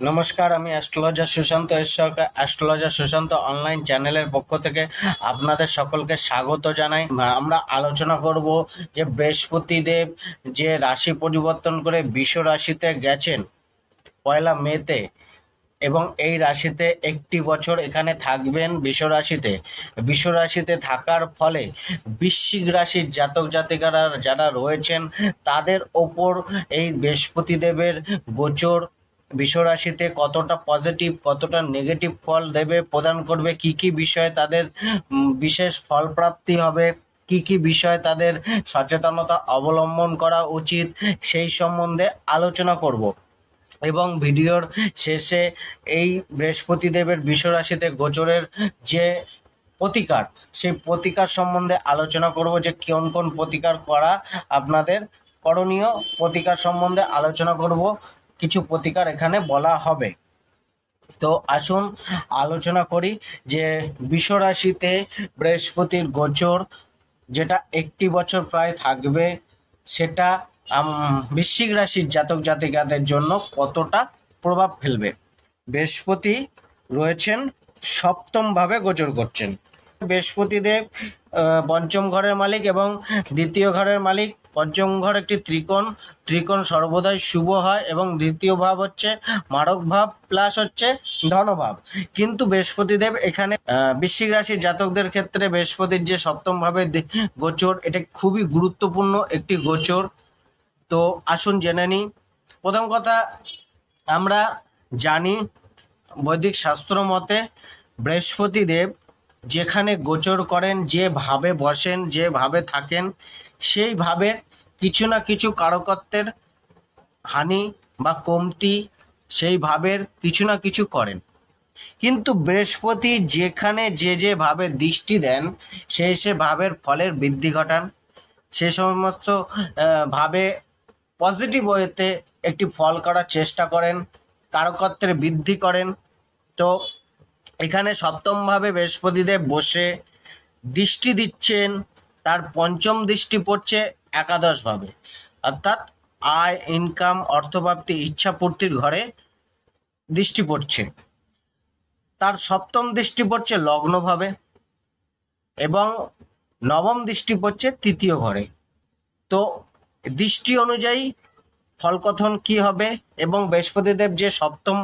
নমস্কার, আমি অ্যাস্ট্রোলজার সুশান্ত ঈশ্বরকে অ্যাস্ট্রোলজার সুশান্ত অনলাইন চ্যানেলের পক্ষ থেকে আপনাদের সকলকে স্বাগত জানাই। আমরা আলোচনা করব যে বৃহস্পতি দেব যে রাশি পরিবর্তন করে বিষ রাশিতে গেছেন পয়লা মেতে এবং এই রাশিতে একটি বছর এখানে থাকবেন বিশ্ব রাশিতে। বিশ্ব রাশিতে থাকার ফলে বৃশ্চিক রাশির জাতক জাতিকারা যারা রয়েছেন তাদের ওপর এই বৃহস্পতি দেবের গোচর বিশ্বরাশিতে কতটা পজিটিভ কতটা নেগেটিভ ফল দেবে, প্রদান করবে, কি কি বিষয়ে তাদের বিশেষ ফল প্রাপ্তি হবে, কি কি বিষয়ে তাদের সচেতনতা অবলম্বন করা উচিত, সেই সম্বন্ধে আলোচনা করব। এবং ভিডিওর শেষে এই বৃহস্পতি দেবের বিশ্বরাশিতে গোচরের যে প্রতিকার, সেই প্রতিকার সম্বন্ধে আলোচনা করব যে কোন কোন প্রতিকার করা আপনাদের করণীয়। প্রতিকার সম্বন্ধে আলোচনা করব। কিছু প্রতিকার এখানে বলা হবে। তো আসুন আলোচনা করি যে বিশ্বরাশিতে বৃহস্পতির গোচর যেটা একটি বছর প্রায় থাকবে সেটা বৃশ্চিক রাশির জাতক জাতিকাদের জন্য কতটা প্রভাব ফেলবে? বৃহস্পতি রয়েছেন সপ্তমভাবে গোচর করছেন। বৃহস্পতি দেব আহ, পঞ্চম ঘরের মালিক এবং দ্বিতীয় ঘরের মালিক। পঞ্চম ঘর একটি ত্রিকোণ। ত্রিকোণ সর্বদাই শুভ হয় এবং দ্বিতীয় ভাব হচ্ছে মারক ভাব, প্লাস হচ্ছে ধনভাব কিন্তু বৃহস্পতিদেব এখানে বৃশ্চিক রাশির জাতকদের ক্ষেত্রে বৃহস্পতির যে সপ্তম ভাবে গোচর, এটা খুবই গুরুত্বপূর্ণ একটি গোচর। তো আসুন জেনে নিই। প্রথম কথা, আমরা জানি বৈদিক শাস্ত্র মতে বৃহস্পতি দেব যেখানে গোচর করেন, যে ভাবে বসেন, যে ভাবে থাকেন, সেই ভাবের কিছু না কিছু কারকত্বের হানি বা কমতি সেই ভাবের কিছু না কিছু করেন। কিন্তু বৃহস্পতি যেখানে যে যে ভাবে দৃষ্টি দেন সেই সে ভাবের ফলের বৃদ্ধি ঘটান। সে সমস্ত ভাবে পজিটিভ ওয়েতে একটি ফল করার চেষ্টা করেন কারকত্বের বৃদ্ধি করেন। তো এখানে সপ্তমভাবে বৃহস্পতিদেব বসে দৃষ্টি দিচ্ছেন, তার পঞ্চম দৃষ্টি পড়ছে একাদশভাবে অর্থাৎ আয় ইনকাম অর্থপ্রাপ্তি ইচ্ছাপূর্তির ঘরে দৃষ্টি পড়ছে। তার সপ্তম দৃষ্টি পড়ছে লগ্নভাবে এবং নবম দৃষ্টি পড়ছে তৃতীয় ঘরে। তো দৃষ্টি অনুযায়ী ফলকথন কি হবে? এবং বৃহস্পতিদেব যে সপ্তম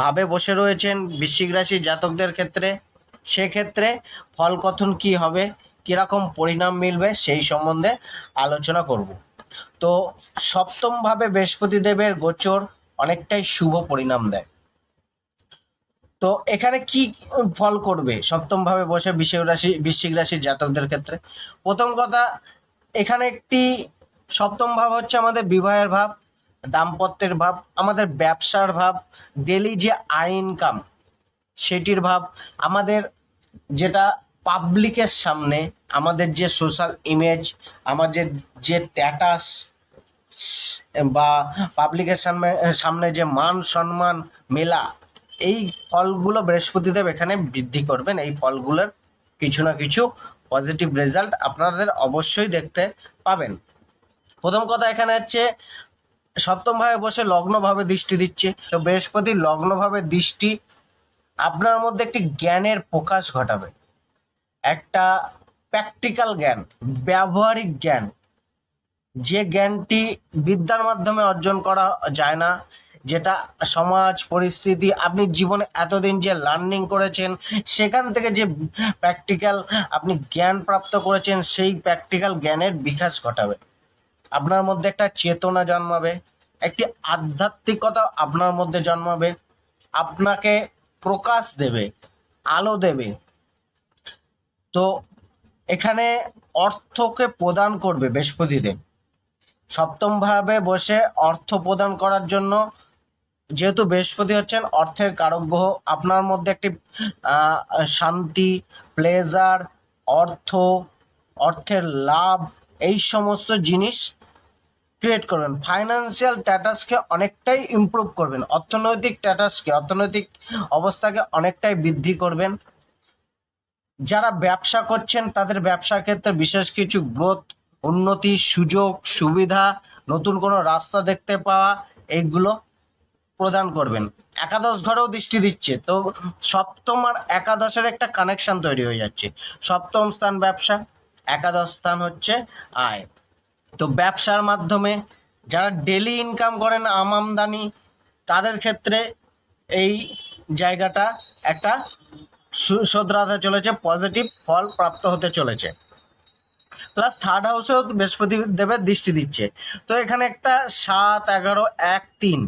ভাবে বসে রয়েছেন বৃশ্চিক রাশির জাতকদের ক্ষেত্রে, সেক্ষেত্রে ফলকথন কি হবে? কীরকম পরিণাম মিলবে? সেই সম্বন্ধে আলোচনা করব। তো সপ্তম ভাবে বৃহস্পতিদেবের গোচর অনেকটাই শুভ পরিণাম দেয়। তো এখানে কি ফল করবে সপ্তমভাবে বসে বৃশ্চিক রাশি, বৃশ্চিক রাশির জাতকদের ক্ষেত্রে? প্রথম কথা, এখানে একটি সপ্তম ভাব হচ্ছে আমাদের বিবাহের ভাব। দাম্পত্যের ভাব, আমাদের ব্যবসার ভাব ডেলি যে আয় ইনকাম সেটির ভাব, আমাদের যেটা পাবলিকের সামনে, আমাদের যে সোশ্যাল ইমেজ আমাদের যে স্ট্যাটাস বা পাবলিকের সামনে সামনে যে মান সম্মান মেলা, এই ফলগুলো বৃহস্পতিদেব এখানে বৃদ্ধি করবেন। এই ফলগুলোর কিছু না কিছু পজিটিভ রেজাল্ট আপনাদের অবশ্যই দেখতে পাবেন। প্রথম কথা এখানে হচ্ছে সপ্তম ভাবে বসে লগ্নভাবে দৃষ্টি দিচ্ছে। তো বৃহস্পতি লগ্নভাবে দৃষ্টি আপনার মধ্যে একটি জ্ঞানের প্রকাশ ঘটাবে। একটা প্র্যাকটিক্যাল জ্ঞান, ব্যবহারিক জ্ঞান। যে জ্ঞানটি বিদ্যার মাধ্যমে অর্জন করা যায় না, যেটা সমাজ, পরিস্থিতি, আপনি জীবনে এতদিন যে লার্নিং করেছেন, সেখান থেকে যে প্র্যাকটিক্যাল আপনি জ্ঞান প্রাপ্ত করেছেন, সেই প্র্যাকটিক্যাল জ্ঞানের বিকাশ ঘটাবে। আপনার মধ্যে একটা চেতনা জন্মাবে, একটি আধ্যাত্মিকতা আপনার মধ্যে জন্মাবে, আপনাকে প্রকাশ দেবে, আলো দেবে। তো এখানে অর্থকে প্রদান করবে বৃহস্পতিদেব সপ্তম ভাবে বসে অর্থ প্রদান করার জন্য যেহেতু বৃহস্পতি হচ্ছেন, অর্থের কারক আপনার মধ্যে একটি শান্তি প্লেজার অর্থ, অর্থের লাভ, এই সমস্ত জিনিস ক্রিয়েট করবেন। ফাইন্যান্সিয়াল স্ট্যাটাসকে অনেকটাই ইমপ্রুভ করবেন। অর্থনৈতিক স্ট্যাটাসকে অর্থনৈতিক অবস্থাকে অনেকটাই বৃদ্ধি করবেন। যারা ব্যবসা করছেন, তাদের ব্যবসার ক্ষেত্রে বিশেষ কিছু গ্রোথ উন্নতি, সুযোগ, সুবিধা, নতুন কোনো রাস্তা দেখতে পাওয়া এইগুলো প্রদান করবেন। একাদশ ঘরেও দৃষ্টি দিচ্ছে। তো সপ্তম আর একাদশের একটা কানেকশন তৈরি হয়ে যাচ্ছে। সপ্তম স্থান ব্যবসা, একাদশ স্থান হচ্ছে আয়। তো ব্যবসার মাধ্যমে যারা ডেলি ইনকাম করেন আমদানি, তাদের ক্ষেত্রে এই জায়গাটা একটা সুশোধরাতে চলেছে পজিটিভ ফল প্রাপ্ত হতে চলেছে। প্লাস থার্ড হাউসেও বৃহস্পতি দেবের দৃষ্টি দিচ্ছে। তো এখানে একটা সাত, এগারো, এক, তিন।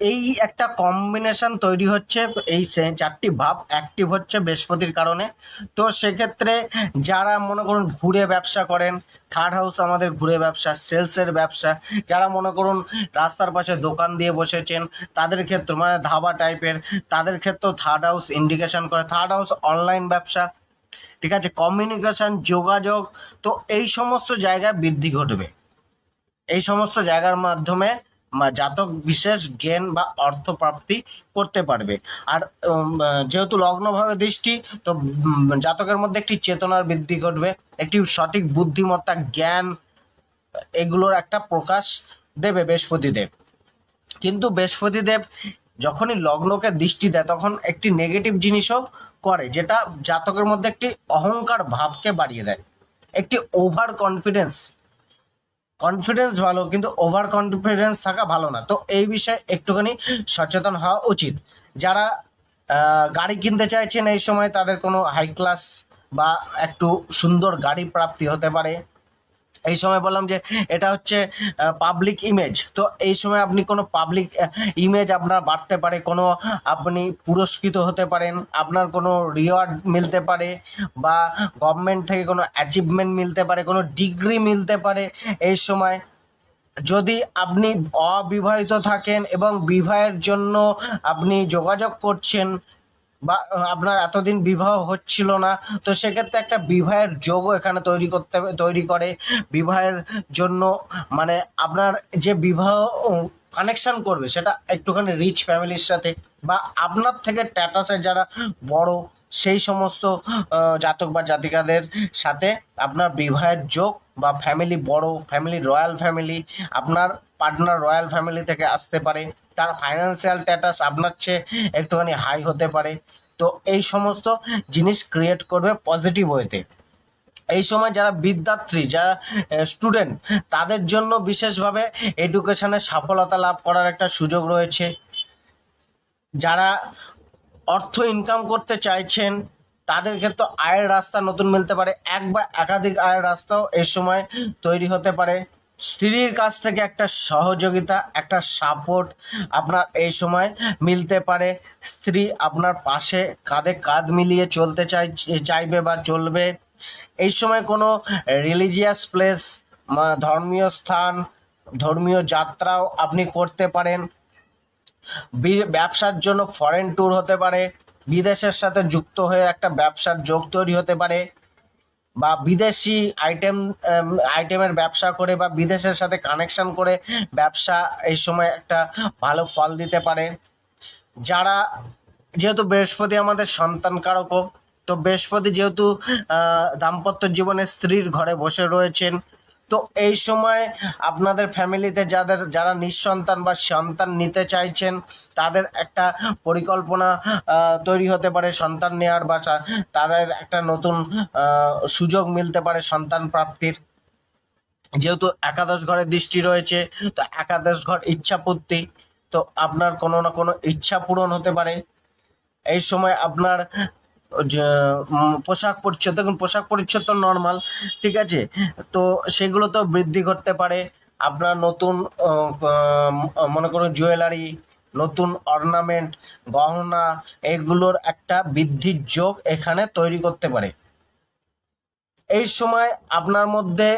এই একটা কম্বিনেশন তৈরি হচ্ছে, এই চারটি ভাব অ্যাক্টিভ হচ্ছে বৃহস্পতির কারণে। তো সেক্ষেত্রে যারা মনে করুন ঘুরে ব্যবসা করেন থার্ড হাউস আমাদের ঘুরে ব্যবসা সেলসের ব্যবসা, যারা মনে করুন রাস্তার পাশে দোকান দিয়ে বসেছেন, তাদের ক্ষেত্রে মানে ধাবা টাইপের তাদের ক্ষেত্রেও থার্ড হাউস ইন্ডিকেশন করে। থার্ড হাউস অনলাইন ব্যবসা, ঠিক আছে? কমিউনিকেশন যোগাযোগ, তো এই সমস্ত জায়গায় বৃদ্ধি ঘটবে। এই সমস্ত জায়গার মাধ্যমে জাতক বিশেষ জ্ঞান বা অর্থ প্রাপ্তি করতে পারবে। আর যেহেতু লগ্নভাবে দৃষ্টি, তো জাতকের মধ্যে একটি চেতনার বৃদ্ধি ঘটবে, একটি সঠিক বুদ্ধিমত্তা, জ্ঞান, এগুলোর একটা প্রকাশ দেবে বৃহস্পতি দেব কিন্তু বৃহস্পতি দেব যখনই লগ্নকে দৃষ্টি দেয়, তখন একটি নেগেটিভ জিনিসও করে, যেটা জাতকের মধ্যে একটি অহংকার ভাবকে বাড়িয়ে দেয়। একটি ওভার কনফিডেন্স কনফিডেন্স ভালো, কিন্তু ওভার কনফিডেন্স থাকা ভালো না। তো এই বিষয়ে একটুখানি সচেতন হওয়া উচিত। যারা গাড়ি কিনতে চাইছেন এই সময়, তাদের কোনো হাই ক্লাস বা একটু সুন্দর গাড়ি প্রাপ্তি হতে পারে। এই সময় বললাম যে এটা হচ্ছে পাবলিক ইমেজ তো এই সময় আপনি কোনো পাবলিক ইমেজ আপনার বাড়তে পারে, কোনো আপনি পুরস্কৃত হতে পারেন, আপনার কোনো রিওয়ার্ড মিলতে পারে বা গভর্নমেন্ট থেকে কোনো অ্যাচিভমেন্ট মিলতে পারে, কোনো ডিগ্রি মিলতে পারে এই সময়। যদি আপনি অবিবাহিত থাকেন এবং বিবাহের জন্য আপনি যোগাযোগ করছেন বা আপনার এতদিন বিবাহ হচ্ছিল না, তো সেক্ষেত্রে একটা বিবাহের যোগও এখানে তৈরি করতে, তৈরি করে। বিবাহের জন্য মানে আপনার যে বিবাহ কানেকশন করবে, সেটা একটুখানি রিচ ফ্যামিলির সাথে বা আপনার থেকে স্ট্যাটাসে যারা বড়, সেই সমস্ত জাতক বা জাতিকাদের সাথে আপনার বিবাহের যোগ বা ফ্যামিলি বড় ফ্যামিলি রয়্যাল ফ্যামিলি আপনার পার্টনার রয়্যাল ফ্যামিলি থেকে আসতে পারে, তার ফাইন্যান্সিয়াল স্ট্যাটাস আপনার চেয়ে একটুখানি হাই হতে পারে। তো এই সমস্ত জিনিস ক্রিয়েট করবে পজিটিভ ওয়েতে এই সময় যারা বিদ্যার্থী, যারা স্টুডেন্ট তাদের জন্য বিশেষভাবে এডুকেশনে সফলতা লাভ করার একটা সুযোগ রয়েছে। যারা অর্থ ইনকাম করতে চাইছেন তাদের ক্ষেত্রে আয়ের রাস্তা নতুন মিলতে পারে, এক বা একাধিক আয়ের রাস্তাও এই সময় তৈরি হতে পারে। স্ত্রীর কাছ থেকে একটা সহযোগিতা, একটা সাপোর্ট আপনার এই সময় মিলতে পারে। স্ত্রী আপনার পাশে কাঁধে কাঁধ মিলিয়ে চলতে চাই, চাইবে বা চলবে। এই সময় কোনো রিলিজিয়াস প্লেস ধর্মীয় স্থান, ধর্মীয় যাত্রাও আপনি করতে পারেন। ব্যবসার জন্য ফরেন ট্যুর হতে পারে। বিদেশের সাথে যুক্ত হয়ে একটা ব্যবসার যোগ তৈরি হতে পারে, বা বিদেশি আইটেম আইটেমের ব্যবসা করে বা বিদেশের সাথে কানেকশন করে ব্যবসা এই সময় একটা ভালো ফল দিতে পারে। যারা, যেহেতু বৃহস্পতি আমাদের সন্তান কারকও, তো বৃহস্পতি যেহেতু দাম্পত্য জীবনে স্ত্রীর ঘরে বসে রয়েছেন তো এই সময় আপনাদের ফ্যামিলিতে যাদের, যারা নিঃসন্তান বা সন্তান নিতে চাইছেন, তাদের একটা পরিকল্পনা তৈরি হতে পারে সন্তান নেওয়ার বা তাদের একটা নতুন সুযোগ মিলতে পারে সন্তান প্রাপ্তির। যেহেতু একাদশ ঘরের দৃষ্টি রয়েছে, তো একাদশ ঘর ইচ্ছা পূর্তি তো আপনার কোনো না কোনো ইচ্ছা পূরণ হতে পারে। এই সময় আপনার যে পোশাক পরিচ্ছদ, দেখুন, পোশাক পরিচ্ছদ তো নর্মাল ঠিক আছে? তো সেগুলো তো বৃদ্ধি করতে পারে। আপনার নতুন মনে করুন জুয়েলারি নতুন অর্নামেন্ট গহনা, এগুলোর একটা বৃদ্ধির যোগ এখানে তৈরি করতে পারে। এই সময় আপনার মধ্যে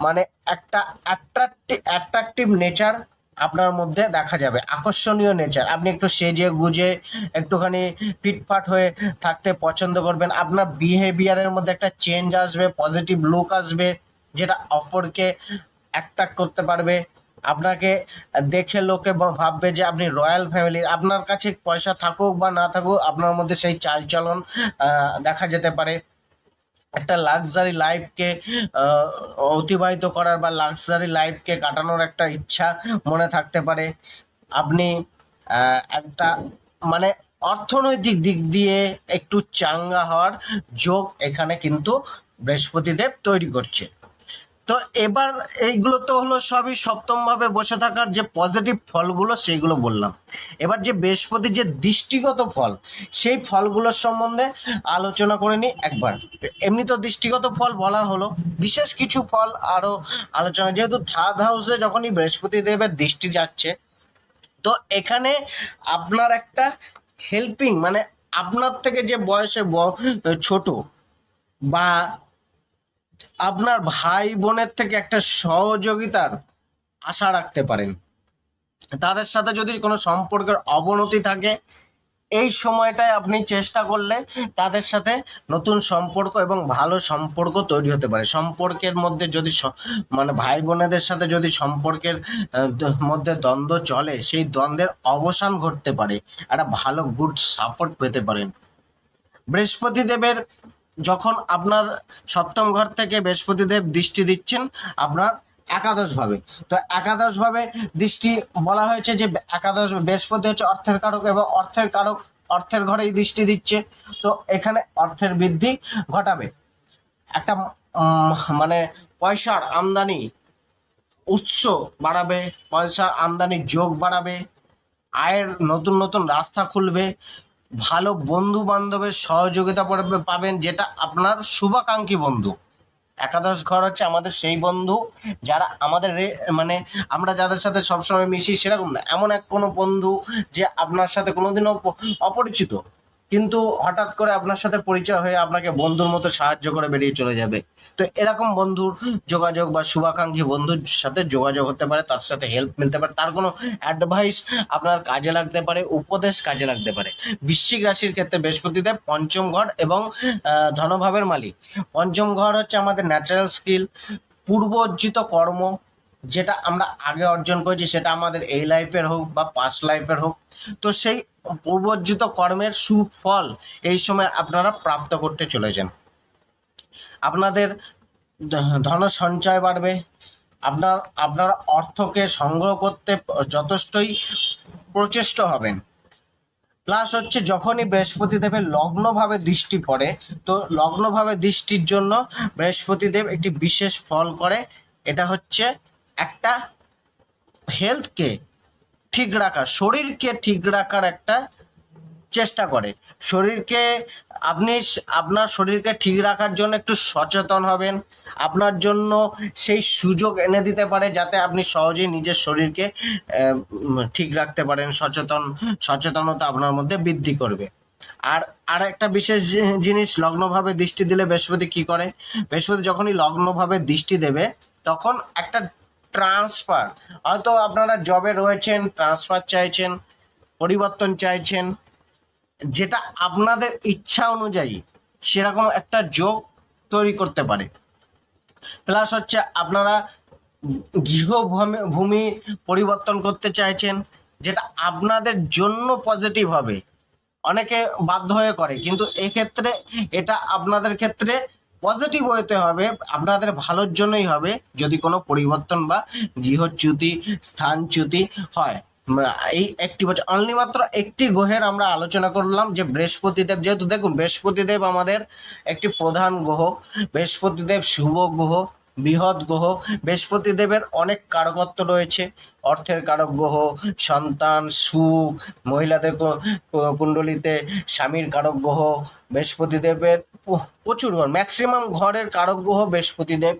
মানে একটা অ্যাট্রাক্টিভ অ্যাট্রাক্টিভ নেচার আপনার মধ্যে দেখা যাবে। আকর্ষণীয় নেচার আপনি একটু সেজে গুজে একটুখানি ফিটফাট হয়ে থাকতে পছন্দ করবেন। আপনার বিহেভিয়ারের মধ্যে একটা চেঞ্জ আসবে পজিটিভ লুক আসবে, যেটা অপরকে অ্যাট্রাক্ট করতে পারবে। আপনাকে দেখে লোকে ভাববে যে আপনি রয়্যাল ফ্যামিলির আপনার কাছে পয়সা থাকুক বা না থাকুক, আপনার মধ্যে সেই চালচলন দেখা যেতে পারে। একটা লাক্সারি লাইফকে অতিবাহিত করার বা লাক্সারি লাইফকে কাটানোর একটা ইচ্ছা মনে থাকতে পারে। আপনি একটা মানে অর্থনৈতিক দিক দিয়ে একটু চাঙ্গা হওয়ার যোগ এখানে কিন্তু বৃহস্পতিদেব তৈরি করছে। তো এবার এইগুলো তো হলো সবই সপ্তম ভাবে বসে থাকার যে পজিটিভ ফলগুলো সেইগুলো বললাম। এবার যে বৃহস্পতি যে দৃষ্টিগত ফল, সেই ফলগুলোর সম্বন্ধে আলোচনা করে নিই একবার। এমনি তো দৃষ্টিগত ফল বলা হলো, বিশেষ কিছু ফল আরও আলোচনা, যেহেতু থার্ড হাউসে যখনই বৃহস্পতি দেবের দৃষ্টি যাচ্ছে, তো এখানে আপনার একটা হেল্পিং মানে আপনার থেকে যে বয়সে ছোট বা আপনার ভাই বোনের থেকে একটা সহযোগিতার আশা রাখতে পারেন। তাদের সাথে যদি কোনো সম্পর্কের অবনতি থাকে, এই সময়টায় আপনি চেষ্টা করলে তাদের সাথে নতুন সম্পর্ক এবং ভালো সম্পর্ক তৈরি হতে পারে। সম্পর্কের মধ্যে যদি মানে ভাই বোনেদের সাথে যদি সম্পর্কের মধ্যে দ্বন্দ্ব চলে, সেই দ্বন্দ্বের অবসান ঘটতে পারে। একটা ভালো গুড সাপোর্ট পেতে পারেন। বৃহস্পতি দেবের যখন আপনার সপ্তম ঘর থেকে বৃহস্পতি দেব দৃষ্টি দিচ্ছেন, আপনার একাদশ ভাবে তো একাদশ ভাবে দৃষ্টি বলা হয়েছে যে, একাদশ বৃহস্পতি হচ্ছে অর্থের কারক এবং অর্থের কারক অর্থের ঘরেই দৃষ্টি দিচ্ছে। তো এখানে অর্থের বৃদ্ধি ঘটাবে। একটা মানে পয়সার আমদানি উৎস বাড়াবে, পয়সার আমদানির যোগ বাড়াবে, আয়ের নতুন নতুন রাস্তা খুলবে ভালো বন্ধু বান্ধবের সহযোগিতা পাবেন, যেটা আপনার শুভাকাঙ্ক্ষী বন্ধু। একাদশ ঘর হচ্ছে আমাদের সেই বন্ধু, যারা আমাদের মানে আমরা যাদের সাথে সবসময় মিশি, সেরকম না। এমন এক কোনো বন্ধু যে আপনার সাথে কোনোদিনও অপরিচিত। কিন্তু হঠাৎ করে আপনার সাথে পরিচয় হয়ে আপনাকে বন্ধুর মতো সাহায্য করে বেরিয়ে চলে যাবে। তো এরকম বন্ধুর যোগাযোগ বা শুভাকাঙ্ক্ষী বন্ধুর সাথে যোগাযোগ হতে পারে, তার সাথে হেল্প মিলতে পারে, তার কোনো অ্যাডভাইস আপনার কাজে লাগতে পারে, উপদেশ কাজে লাগতে পারে। বৃশ্চিক রাশির ক্ষেত্রে বৃহস্পতিদেব পঞ্চম ঘর এবং ধনভাবের মালিক। পঞ্চম ঘর হচ্ছে আমাদের ন্যাচারাল স্কিল পূর্ব অর্জিত কর্ম যেটা আমরা আগে অর্জন করেছি সেটা আমাদের এই লাইফের হোক বা পাস্ট লাইফের হোক। তো সেই পূর্বর্জিত কর্মের সুফল এই সময় আপনারা প্রাপ্ত করতে চলেছেন। আপনাদের ধন সঞ্চয় বাড়বে, আপনার আপনার অর্থকে সংগ্রহ করতে যথেষ্টই প্রচেষ্ট হবেন। প্লাস হচ্ছে যখনই বৃহস্পতি দেবের লগ্নভাবে দৃষ্টি পড়ে, তো লগ্নভাবে দৃষ্টির জন্য বৃহস্পতি দেব একটি বিশেষ ফল করে। এটা হচ্ছে একটা হেলথকে ঠিক রাখা, শরীরকে ঠিক রাখার একটা চেষ্টা করে। শরীরকে আপনি আপনার শরীরকে ঠিক রাখার জন্য একটু সচেতন হবেন। আপনার জন্য সেই সুযোগ এনে দিতে পারে যাতে আপনি সহজেই নিজের শরীরকে ঠিক রাখতে পারেন। সচেতন, সচেতনতা আপনার মধ্যে বৃদ্ধি করবে। আর আর একটা বিশেষ জিনিস, লগ্নভাবে দৃষ্টি দিলে বৃহস্পতি কি করে? বৃহস্পতি যখনই লগ্নভাবে দৃষ্টি দেবে, তখন একটা ট্রান্সফার হয়তো আপনারা জবে রয়েছেন ট্রান্সফার চাইছেন, পরিবর্তন চাইছেন, যেটা আপনাদের ইচ্ছা অনুযায়ী সেরকম একটা যোগ তৈরি করতে পারে। প্লাস হচ্ছে আপনারা গৃহভূমি ভূমি পরিবর্তন করতে চাইছেন, যেটা আপনাদের জন্য পজিটিভ হবে। অনেকে বাধ্য হয়ে করে, কিন্তু এক্ষেত্রে এটা আপনাদের ক্ষেত্রে পজিটিভ হইতে হবে, আপনাদের ভালোর জন্যই হবে, যদি কোনো পরিবর্তন বা গৃহচ্যুতি, স্থানচ্যুতি হয়। এই একটি বছর অনলি মাত্র একটি গ্রহের আমরা আলোচনা করলাম যে বৃহস্পতিদেব, যেহেতু দেখুন, বৃহস্পতিদেব আমাদের একটি প্রধান গ্রহ, বৃহস্পতিদেব শুভ গ্রহ বৃহৎ গ্রহ, বৃহস্পতি দেবের অনেক কারকত্ব রয়েছে। অর্থের কারক গ্রহ, সন্তান, সুখ, মহিলাদের কুণ্ডলিতে স্বামীর কারক গ্রহ, বৃহস্পতি দেবের প- প্রচুর ঘর। ম্যাক্সিমাম ঘরের কারক গ্রহ বৃহস্পতি দেব।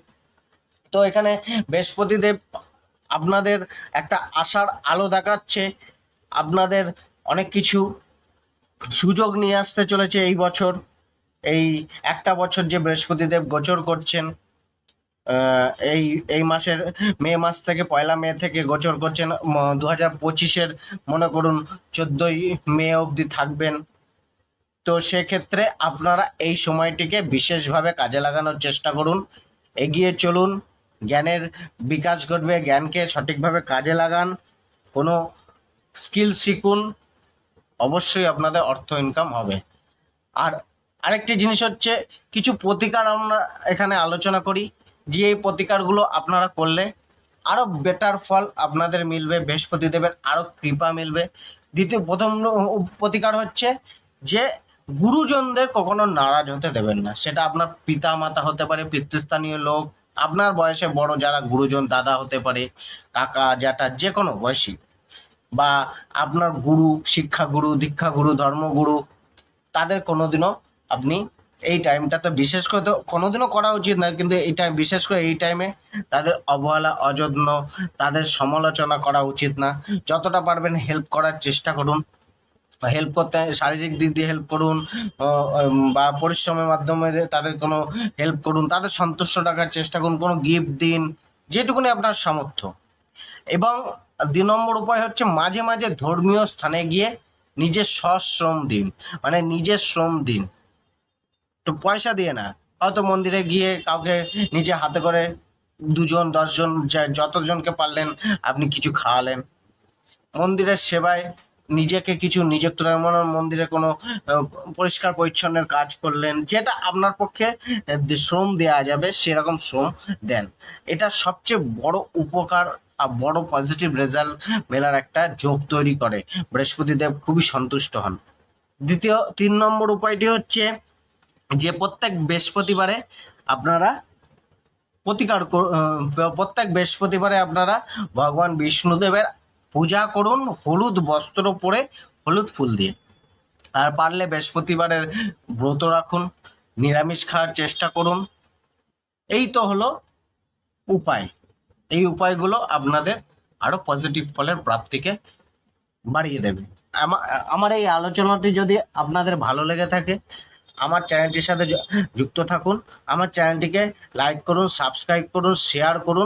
তো এখানে বৃহস্পতি দেব আপনাদের একটা আশার আলো দেখাচ্ছে। আপনাদের অনেক কিছু সুযোগ নিয়ে আসতে চলেছে এই বছর। এই একটা বছর যে বৃহস্পতি দেব গোচর করছেন। এই এই মাসের মে মাস থেকে পয়লা মে থেকে গোচর করছেন দু হাজার পঁচিশের, মনে করুন, চোদ্দই মে অবধি থাকবেন। তো সেক্ষেত্রে আপনারা এই সময়টিকে বিশেষভাবে কাজে লাগানোর চেষ্টা করুন। এগিয়ে চলুন, জ্ঞানের বিকাশ ঘটবে, জ্ঞানকে সঠিকভাবে কাজে লাগান, কোনো স্কিল শিখুন, অবশ্যই আপনাদের অর্থ ইনকাম হবে। আর আরেকটি জিনিস হচ্ছে, কিছু প্রতিকার আমরা এখানে আলোচনা করি। যে এই প্রতিকারগুলো আপনারা করলে আরও বেটার ফল আপনাদের মিলবে, বৃহস্পতি দেবের আরও কৃপা মিলবে। দ্বিতীয়, প্রথম প্রতিকার হচ্ছে যে গুরুজনদের কখনো নারাজ হতে দেবেন না। সেটা আপনার পিতা মাতা হতে পারে, পিতৃস্থানীয় লোক, আপনার বয়সে বড় যারা গুরুজন, দাদা হতে পারে, কাকা, জ্যাঠা যে কোনো বয়সী বা আপনার গুরু শিক্ষা গুরু দীক্ষা গুরু ধর্মগুরু, তাদের কোনোদিনও আপনি এই টাইমটা তো বিশেষ করে তো কোনোদিনও করা উচিত না, কিন্তু এই টাইম বিশেষ করে এই টাইমে তাদের অবহেলা, অযত্ন, তাদের সমালোচনা করা উচিত না। যতটা পারবেন হেল্প করার চেষ্টা করুন। হেল্প করতে, শারীরিক দিক দিয়ে হেল্প করুন বা পরিশ্রমের মাধ্যমে তাদের কোনো হেল্প করুন, তাদের সন্তুষ্ট রাখার চেষ্টা করুন, কোনো গিফট দিন, যেটুকুনি আপনার সামর্থ্য। এবং দুই নম্বর উপায় হচ্ছে মাঝে মাঝে ধর্মীয় স্থানে গিয়ে নিজের সশ্রম দিন মানে নিজের শ্রম দিন। তো পয়সা দিয়ে না। হয়তো মন্দিরে গিয়ে কাউকে নিজে হাতে করে দুজন, দশজন যতজনকে পারলেন আপনি কিছু খাওয়ালেন। মন্দিরের সেবায় নিজেকে কিছু নিযুক্ত মন্দিরে কোনো পরিষ্কার পরিচ্ছন্নের কাজ করলেন, যেটা আপনার পক্ষে শ্রম দেওয়া যাবে, সেরকম শ্রম দেন। এটা সবচেয়ে বড় উপকার আর বড় পজিটিভ রেজাল্ট মেলার একটা যোগ তৈরি করে। বৃহস্পতিদেব খুবই সন্তুষ্ট হন। দ্বিতীয়, তিন নম্বর উপায়টি হচ্ছে যে প্রত্যেক বৃহস্পতিবারে আপনারা প্রতিকার কর- প্রত্যেক বৃহস্পতিবারে আপনারা ভগবান বিষ্ণুদেবের পূজা করুন, হলুদ বস্ত্র পরে হলুদ ফুল দিয়ে। আর পারলে বৃহস্পতিবারের ব্রত রাখুন, নিরামিষ খাওয়ার চেষ্টা করুন। এই তো হলো উপায়। এই উপায়গুলো আপনাদের আরও পজিটিভ ফলের প্রাপ্তিকে বাড়িয়ে দেবে। আমার এই আলোচনাটি যদি আপনাদের ভালো লেগে থাকে আমার চ্যানেলটির সাথে যুক্ত থাকুন। আমার চ্যানেলটিকে লাইক করুন সাবস্ক্রাইব করুন শেয়ার করুন।